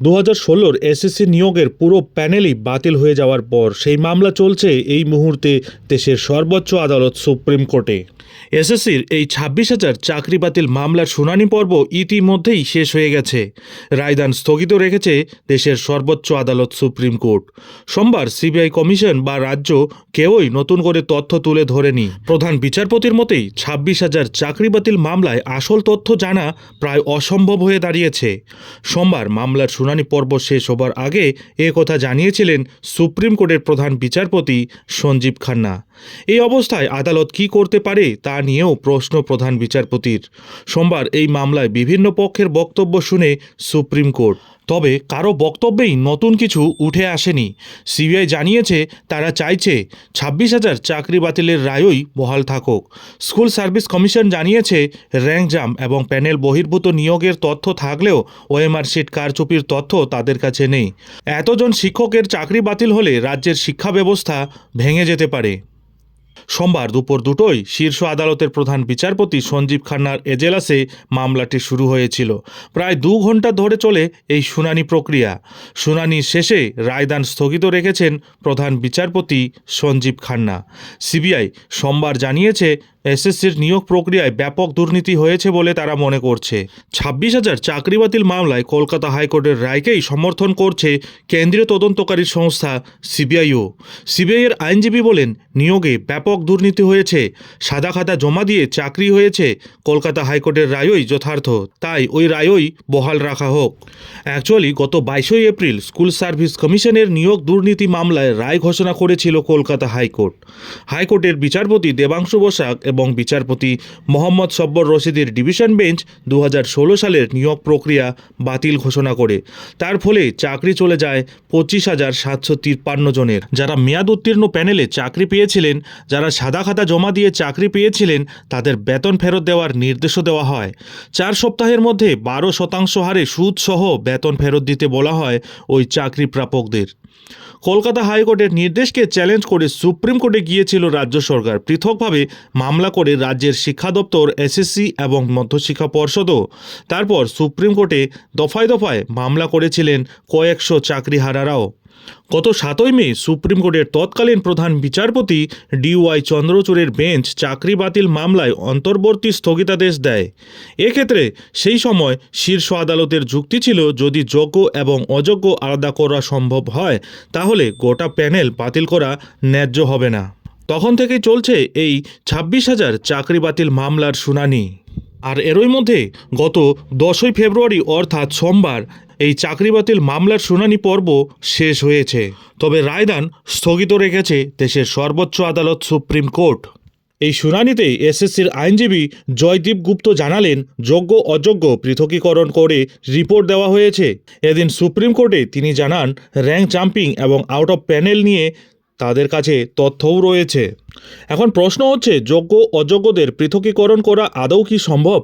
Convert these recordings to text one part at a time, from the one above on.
দু হাজার ষোলোর এসএসসি নিয়োগের পুরো প্যানেলই বাতিল হয়ে যাওয়ার পর সেই মামলা চলছে এই মুহূর্তে দেশের সর্বোচ্চ আদালত সুপ্রিম কোর্টে। এসএসসির এই ছাব্বিশ হাজার চাকরি বাতিল মামলার শুনানি পর্ব ইতিমধ্যেই শেষ হয়ে গেছে। রায়দান স্থগিত রেখেছে দেশের সর্বোচ্চ আদালত সুপ্রিম কোর্ট। সোমবার সিবিআই কমিশন বা রাজ্য কেউই নতুন করে তথ্য তুলে ধরেনি। প্রধান বিচারপতির মতেই ছাব্বিশ হাজার চাকরি বাতিল মামলায় আসল তথ্য জানা প্রায় অসম্ভব হয়ে দাঁড়িয়েছে। সোমবার মামলার শুনানি পর্ব শেষ হবার আগে এ কথা জানিয়েছিলেন সুপ্রিম কোর্টের প্রধান বিচারপতি সঞ্জীব খান্না। এই অবস্থায় আদালত কি করতে পারে তা নিয়েও প্রশ্ন প্রধান বিচারপতির। সোমবার এই মামলায় বিভিন্ন পক্ষের বক্তব্য শুনে সুপ্রিম কোর্ট। তবে কারও বক্তব্যেই নতুন কিছু উঠে আসেনি। সিবিআই জানিয়েছে, তারা চাইছে ছাব্বিশ হাজার চাকরি বাতিলের রায়ই বহাল থাকুক। স্কুল সার্ভিস কমিশন জানিয়েছে, র্যাঙ্ক জাম এবং প্যানেল বহির্ভূত নিয়োগের তথ্য থাকলেও ওএমআর শিট কারচুপির তথ্য তাদের কাছে নেই। এতজন শিক্ষকের চাকরি বাতিল হলে রাজ্যের শিক্ষা ব্যবস্থা ভেঙে যেতে পারে। সোমবার দুপুর দুটোই শীর্ষ আদালতের প্রধান বিচারপতি সঞ্জীব খান্নার এজেলাসে মামলাটি শুরু হয়েছিল। প্রায় দু ঘণ্টা ধরে চলে এই শুনানি প্রক্রিয়া। শুনানি শেষে রায়দান স্থগিত রেখেছেন প্রধান বিচারপতি সঞ্জীব খান্না। সিবিআই সোমবার জানিয়েছে এসএসসির নিয়োগ প্রক্রিয়ায় ব্যাপক দুর্নীতি হয়েছে বলে তারা মনে করছে। ছাব্বিশ হাজার চাকরি বাতিল মামলায় কলকাতা হাইকোর্টের রায়কেই সমর্থন করছে কেন্দ্রীয় তদন্তকারী সংস্থা সিবিআইও। সিবিআইয়ের আইনজীবী বলেন, নিয়োগে ব্যাপক দুর্নীতি হয়েছে, সাদা খাতা জমা দিয়ে চাকরি হয়েছে, কলকাতা হাইকোর্টের রায়ই যথার্থ, তাই ওই রায়ই বহাল রাখা হোক। অ্যাকচুয়ালি গত বাইশই এপ্রিল স্কুল সার্ভিস কমিশনের নিয়োগ দুর্নীতি মামলায় রায় ঘোষণা করেছিল কলকাতা হাইকোর্ট। হাইকোর্টের বিচারপতি দেবাংশু বসাক এবং বিচারপতি মোহাম্মদ সব্বর রশিদের ডিভিশন বেঞ্চ দু হাজার ষোলো সালের নিয়োগ প্রক্রিয়া বাতিল ঘোষণা করে। তার ফলে চাকরি চলে যায় পঁচিশ হাজার সাতশো তিপ্পান্ন জনের। যারা মেয়াদ উত্তীর্ণ প্যানেলে চাকরি পেয়েছিলেন, যারা সাদা খাতা জমা দিয়ে চাকরি পেয়েছিলেন, তাদের বেতন ফেরত দেওয়ার নির্দেশও দেওয়া হয়। চার সপ্তাহের মধ্যে বারো শতাংশ হারে সুদসহ বেতন ফেরত দিতে বলা হয় ওই চাকরি প্রাপকদের কলকাতা হাইকোর্টের নির্দেশকে চ্যালেঞ্জ করে সুপ্রিম কোর্টে গিয়েছিল রাজ্য সরকার। পৃথকভাবে মামলা করে রাজ্যের শিক্ষা দপ্তর এসএসসি এবং মধ্যশিক্ষা পর্ষদও। তারপর সুপ্রিম কোর্টে দফায় দফায় মামলা করেছিলেন কয়েকশো চাকরিহারারাও। গত সাতই মে সুপ্রিম কোর্টের তৎকালীন প্রধান বিচারপতি ডিওয়াই চন্দ্রচূড়ের বেঞ্চ চাকরি বাতিল মামলায় অন্তর্বর্তী স্থগিতাদেশ দেয়। এক্ষেত্রে সেই সময় শীর্ষ আদালতের যুক্তি ছিল, যদি যোগ্য এবং অযোগ্য আলাদা করা সম্ভব হয়, তাহলে গোটা প্যানেল বাতিল করা ন্যায্য হবে না। তখন থেকেই চলছে এই ছাব্বিশ হাজার চাকরি বাতিল মামলার শুনানি। আর এরই মধ্যে গত দশই ফেব্রুয়ারি, অর্থাৎ সোমবার, এই চাকরি বাতিল মামলার শুনানি পর্ব শেষ হয়েছে। তবে রায়দান স্থগিত রেখেছে দেশের সর্বোচ্চ আদালত সুপ্রিম কোর্ট। এই শুনানিতে এসএসসির আইনজীবী জয়দীপ গুপ্ত জানালেন, যোগ্য অযোগ্য পৃথকীকরণ করে রিপোর্ট দেওয়া হয়েছে। এদিন সুপ্রিম কোর্টে তিনি জানান, র্যাঙ্ক জাম্পিং এবং আউট অফ প্যানেল নিয়ে তাদের কাছে তথ্যও রয়েছে। এখন প্রশ্ন হচ্ছে, যোগ্য অযোগ্যদের পৃথকীকরণ করা আদৌ কি সম্ভব?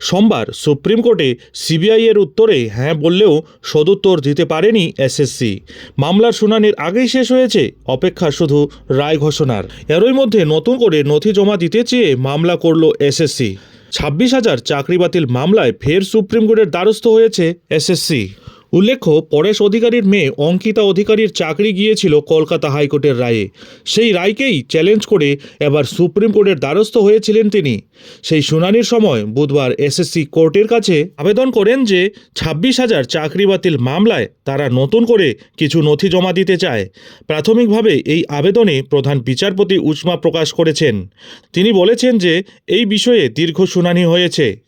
সোমবার সুপ্রিম কোর্টে সিবিআই এর উত্তরে হ্যাঁ বললেও সদুত্তর দিতে পারেনি এসএসসি। মামলার শুনানির আগেই শেষ হয়েছে, অপেক্ষা শুধু রায় ঘোষণার। এরই মধ্যে নতুন করে নথি জমা দিতে চেয়ে মামলা করল এসএসসি। ছাব্বিশ হাজার চাকরি বাতিল মামলায় ফের সুপ্রিম কোর্টের দ্বারস্থ হয়েছে এসএসসি। উল্লেখ্য, পরেশ অধিকারীর মেয়ে অঙ্কিতা অধিকারীর চাকরি গিয়েছিল কলকাতা হাইকোর্টের রায়ে। সেই রায়কেই চ্যালেঞ্জ করে এবার সুপ্রিম কোর্টের দ্বারস্থ হয়েছিলেন তিনি। সেই শুনানির সময় বুধবার এসএসসি কোর্টের কাছে আবেদন করেন যে ছাব্বিশ হাজার চাকরি বাতিল মামলায় তারা নতুন করে কিছু নথি জমা দিতে চায়। প্রাথমিকভাবে এই আবেদনে প্রধান বিচারপতি উষ্মা প্রকাশ করেছেন। তিনি বলেছেন যে এই বিষয়ে দীর্ঘ শুনানি হয়েছে।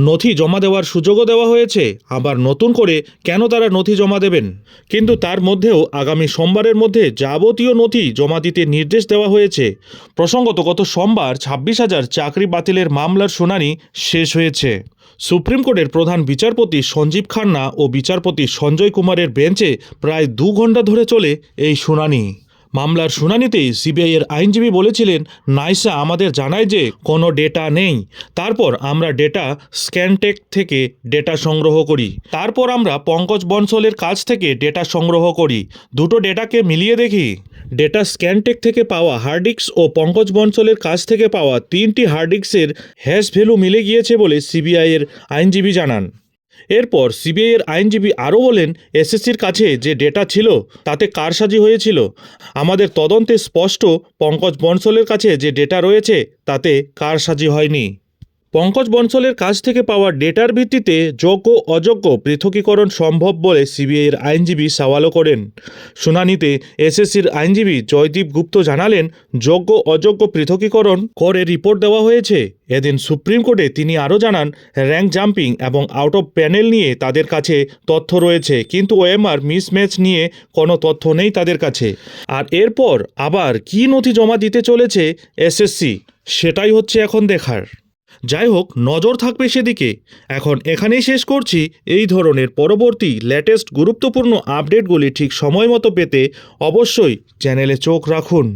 নথি জমা দেওয়ার সুযোগও দেওয়া হয়েছে। আবার নতুন করে কেন তারা নথি জমা দেবেন? কিন্তু তার মধ্যেও আগামী সোমবারের মধ্যে যাবতীয় নথি জমা দিতে নির্দেশ দেওয়া হয়েছে। প্রসঙ্গত গত সোমবার ছাব্বিশ হাজার চাকরি বাতিলের মামলার শুনানি শেষ হয়েছে। সুপ্রিম কোর্টের প্রধান বিচারপতি সঞ্জীব খান্না ও বিচারপতি সঞ্জয় কুমারের বেঞ্চে প্রায় দু ঘণ্টা ধরে চলে এই শুনানি। মামলার শুনানিতেই সিবিআইয়ের আইনজীবী বলেছিলেন, নাইসা আমাদের জানায় যে কোনো ডেটা নেই। তারপর আমরা ডেটা স্ক্যানটেক থেকে ডেটা সংগ্রহ করি। তারপর আমরা পঙ্কজ বনসলের কাছ থেকে ডেটা সংগ্রহ করি। দুটো ডেটাকে মিলিয়ে দেখি। ডেটা স্ক্যানটেক থেকে পাওয়া হার্ডিক্স ও পঙ্কজ বনসলের কাছ থেকে পাওয়া তিনটি হার্ডিক্সের হ্যাশ ভ্যালু মিলে গিয়েছে বলে সিবিআইয়ের আইনজীবী জানান। এরপর সিবিআইয়ের আইনজীবী আরও বলেন, এসএসসির কাছে যে ডেটা ছিল তাতে কারসাজি হয়েছিল। আমাদের তদন্তে স্পষ্ট পঙ্কজ বনসলের কাছে যে ডেটা রয়েছে, তাতে কারসাজি হয়নি। পঙ্কজ বনসলের কাছ থেকে পাওয়া ডেটার ভিত্তিতে যোগ্য অযোগ্য পৃথকীকরণ সম্ভব বলে সিবিআইয়ের আইনজীবী সওয়ালও করেন। শুনানিতে এসএসসির আইনজীবী জয়দীপ গুপ্ত জানালেন, যোগ্য অযোগ্য পৃথকীকরণ করে রিপোর্ট দেওয়া হয়েছে। এদিন সুপ্রিম কোর্টে তিনি আরও জানান, র্যাঙ্ক জাম্পিং এবং আউট অফ প্যানেল নিয়ে তাদের কাছে তথ্য রয়েছে, কিন্তু ওএমআর মিসম্যাচ নিয়ে কোনো তথ্য নেই তাদের কাছে। আর এরপর আবার কী নথি জমা দিতে চলেছে এসএসসি, সেটাই হচ্ছে এখন দেখার। যাই হোক নজর থাকবে সেদিকে। এখন এখানেই শেষ করছি এই ধরনের পরবর্তী লেটেস্ট গুরুত্বপূর্ণ আপডেটগুলি ঠিক সময় মতো পেতে অবশ্যই চ্যানেলে চোখ রাখুন।